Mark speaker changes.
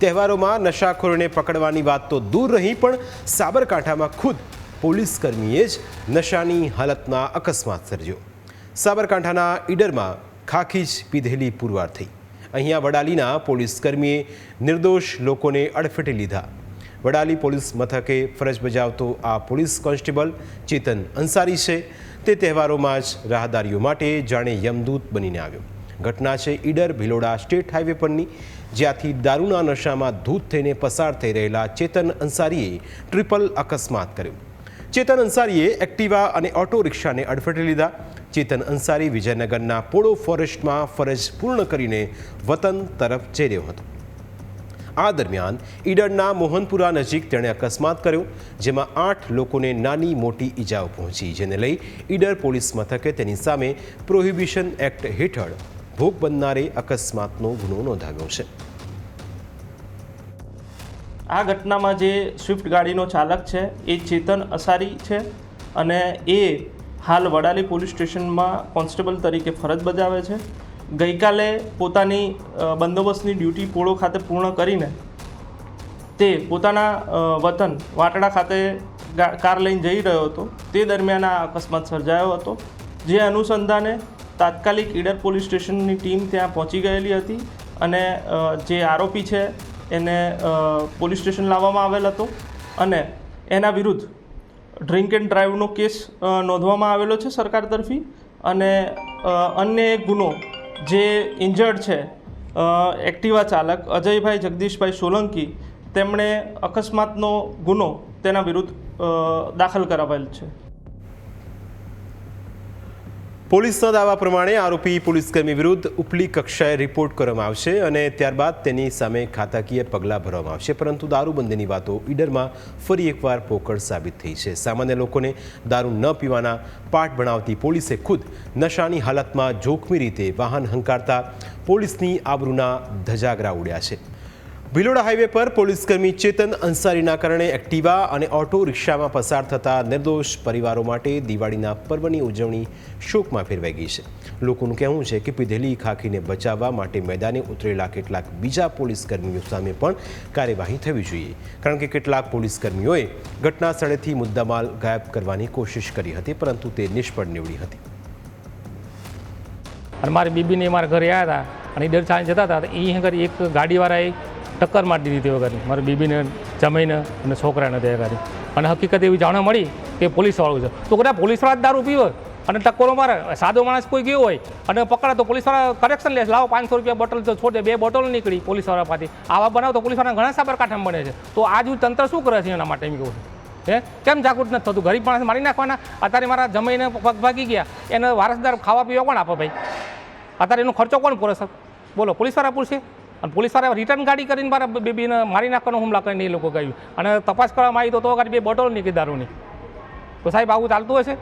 Speaker 1: તહેવારોમાં નશાખોરોને પકડવાની વાત તો દૂર રહી, પણ સાબરકાંઠામાં ખુદ પોલીસ કર્મીએ જ નશાની હાલતમાં અકસ્માત સર્જ્યો. સાબરકાંઠાના ઈડરમાં ખાખી જ પીધેલી પુરવાર થઈ. અહીંયા વડાલીના પોલીસ કર્મીએ નિર્દોષ લોકોને અડફેટે લીધા. વડાલી પોલીસ મથકે ફરજ બજાવતો આ પોલીસ કોન્સ્ટેબલ ચેતન અંસારી છે. તે તહેવારોમાં જ રાહદારીઓ માટે જાણે યમદૂત બનીને આવ્યો. ઘટના છે ઈડર ભિલોડા સ્ટેટ હાઈવે પરની, જ્યાંથી દારૂના નશામાં ધૂત થઈને પસાર થઈ રહેલા ચેતન અંસારીએ ટ્રિપલ અકસ્માત કર્યો. ચેતન અંસારીએ એક્ટિવા અને ઓટો રિક્ષાને અડફેટે લીધા. ચેતન અંસારી વિજયનગરના પોળો ફોરેસ્ટમાં ફરજ પૂર્ણ કરીને વતન તરફ જઈ રહ્યો હતો. આ દરમિયાન ઈડરના મોહનપુરા નજીક તેણે અકસ્માત કર્યો, જેમાં આઠ લોકોને નાની મોટી ઈજાઓ પહોંચી, જેને લઈ ઈડર પોલીસ મથકે તેની સામે પ્રોહિબિશન એક્ટ હેઠળ ભોગ બનનારે અકસ્માતનો ગુનો નોંધાવ્યો છે.
Speaker 2: આ ઘટનામાં જે સ્વિફ્ટ ગાડીનો ચાલક છે, એ ચેતન અસારી છે અને એ હાલ વડાલી પોલીસ સ્ટેશનમાં કોન્સ્ટેબલ તરીકે ફરજ બજાવે છે. ગઈકાલે પોતાની બંદોબસ્તની ડ્યુટી પોળો ખાતે પૂર્ણ કરીને તે પોતાના વતન વાટડા ખાતે કાર લઈને જઈ રહ્યો હતો. તે દરમિયાન આ અકસ્માત સર્જાયો હતો. જે અનુસંધાને તાત્કાલિક ઈડર પોલીસ સ્ટેશનની ટીમ ત્યાં પહોંચી ગયેલી હતી અને જે આરોપી છે એને પોલીસ સ્ટેશન લાવવામાં આવેલ હતો અને એના વિરુદ્ધ ડ્રિંક એન્ડ ડ્રાઈવનો કેસ નોંધવામાં આવેલો છે સરકાર તરફી અને અન્ય એક ગુનો જે ઇન્જર્ડ છે એક્ટિવા ચાલક અજયભાઈ જગદીશભાઈ સોલંકી તેમણે અકસ્માતનો ગુનો તેના વિરુદ્ધ દાખલ કરાવેલ છે.
Speaker 1: પોલીસના દાવા પ્રમાણે આરોપી પોલીસકર્મી વિરુદ્ધ ઉપલી કક્ષાએ રિપોર્ટ કરવામાં આવશે અને ત્યારબાદ તેની સામે ખાતાકીય પગલાં ભરવામાં આવશે. પરંતુ દારૂબંધીની વાતો ઈડરમાં ફરી એકવાર પોકળ સાબિત થઈ છે. સામાન્ય લોકોને દારૂ ન પીવાના પાઠ ભણાવતી પોલીસે ખુદ નશાની હાલતમાં જોખમી રીતે વાહન હંકારતા પોલીસની આબરૂના ધજાગરા ઉડ્યા છે. ભિલોડા હાઈવે પર પોલીસકર્મી ચેતન અંસારીના કારણે એક્ટિવા અને ઓટો રિક્ષામાં પસાર થતા નિર્દોષ પરિવારો માટે દિવાળીના પર્વની ઉજવણી શોકમાં ફેરવાઈ ગઈ છે. લોકોનું કહેવું છે કે પીધેલી ખાખીને બચાવવા માટે મેદાને ઉતરેલા કેટલાક બીજા પોલીસકર્મીઓ સામે પણ કાર્યવાહી થવી જોઈએ. કારણ કે કેટલાક પોલીસકર્મીઓએ ઘટના સ્થળેથી મુદ્દામાલ ગાયબ કરવાની કોશિશ કરી હતી, પરંતુ તે નિષ્ફળ નીવડી હતી.
Speaker 3: અને મારી બીબીને મારા ઘરે આવ્યા હતા અને દર ચાલી જતા હતા. તો એ એક ગાડીવાળાએ ટક્કર મારી દીધી તે વગરની. મારી બીબીને જમીને અને છોકરાને તે વગરની અને હકીકત એવી જાણવા મળી કે પોલીસવાળું છે. તો કદાચ પોલીસવાળા જ દારૂ પીવો અને ટક્કરો મારે. સાદો માણસ કોઈ ગયો હોય અને પકડે તો પોલીસવાળા કરેક્શન લે. લાવો પાંચસો રૂપિયા બોટલ તો છોડે, બે બોટલ નીકળી પોલીસવાળા પાસેથી. આવા બનાવ તો પોલીસવાળા ઘણા સાબરકાંઠામાં બને છે. તો આજુ તંત્ર શું કરે છે એના માટે એમ કહું હે? કેમ જાગૃત નથી થતું? ગરીબ માણસ મારી નાખવાના? અત્યારે મારા જમીને પગ ભાગી ગયા. એને વારસદાર ખાવા પીવા કોણ આપે ભાઈ? અત્યારે એનો ખર્ચો કોણ પૂરે સર બોલો, પોલીસવાળા પૂરશે અને પોલીસવાળા રિટર્ન ગાડી કરીને મારા બેબીને મારી નાખવાનો હુમલા કરીને એ લોકો કહ્યું. અને તપાસ કરવામાં આવી તો તો આગળ બે બોટલ નીકળી દારૂની. તો સાહેબ, આવું ચાલતું હશે